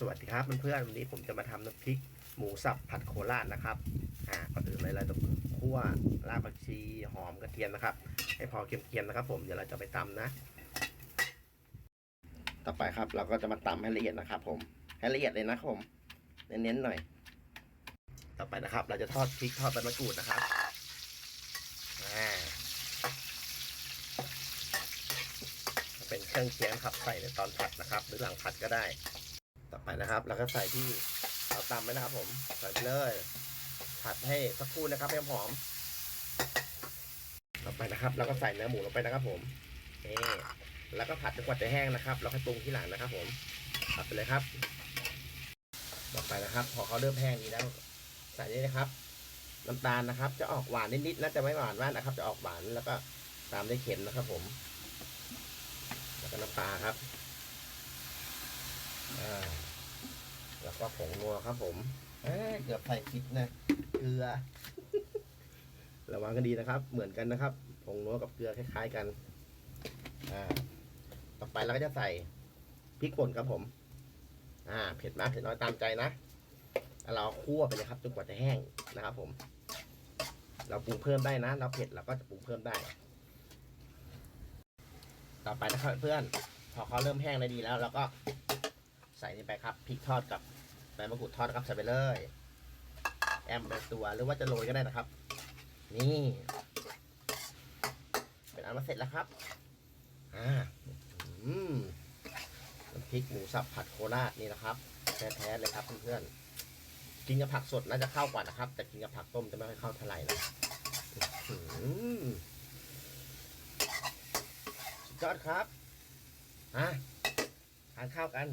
สวัสดีครับเพื่อนๆวันนี้ผมจะมาทำน้ำพริกหมูสับผัดโคราชนะครับอ่าก่อนอื่นเลยเราต้องคั่วรากผักชีหอมกระเทียมนะครับ ให้พอเค็มๆนะครับ ผมเดี๋ยวเราจะไปตำนะ ต่อไปครับ เราก็จะมาตำให้ละเอียดนะครับ ผมให้ละเอียดเลยนะครับผมเน้นๆหน่อย ต่อไปนะครับ เราจะทอดพริกทอดใบมะกรูดนะครับอ่าเป็นเครื่องเคียงครับใส่ในตอนผัดนะครับ หรือหลังผัดก็ได้ ต่อไปนะครับเราก็ใส่ที่เราตำไว้นะครับ ผมใส่ไปเลยผัดให้สักครู่นะครับให้หอมต่อไปนะครับเราก็ใส่เนื้อหมูลงไปนะครับ ผมนี่แล้วก็ผัดจนกว่าจะแห้งนะครับแล้วค่อยปรุงที่หลังนะครับ ผมผัดไปเลยครับ ต่อไปนะครับ พอเขาเริ่มแห้งดีแล้วใส่นี่นะครับน้ำตาลนะครับ จะออกหวานนิดๆนะจะไม่หวานมากนะครับ จะออกหวานแล้วก็ตามด้วยเค็มนะครับ ผม แล้วก็น้ำปลาครับอ่า ก็ผงนัวครับผมเอ้ยเกือบใส่ผิดนะเกลือ ระวังกันดีนะครับ เหมือนกันนะครับ ผงนัวกับเกลือคล้าย ๆกัน อ่า ต่อไปเราก็จะใส่พริกป่นครับผม อ่า เผ็ดมากเผ็ดน้อยตามใจนะแล้วเราคั่วไปเลยครับจนกว่าจะแห้งนะครับผม เราปรุงเพิ่มได้นะ เราเผ็ดเราก็จะปรุงเพิ่มได้ ต่อไปนะครับเพื่อน พอเขาเริ่มแห้งได้ดีแล้วเราก็ใส่นี่ไปครับพริกทอดกับ ใบมะกรูดทอดนะครับใส่ไปเลย แอมเป็นตัวหรือว่าจะโรยก็ได้นะครับ นี่ เป็นอันมาเสร็จแล้วครับอ่าอืมน้ำพริกหมูสับผัดโคราชนี่นะครับแท้ๆเลยครับเพื่อนๆกินกับผักสดน่าจะเข้ากว่านะครับ แต่กินกับผักต้มจะไม่ค่อยเข้าเท่าไหร่นะอื้อหือสุดยอดครับอะทานข้าวกัน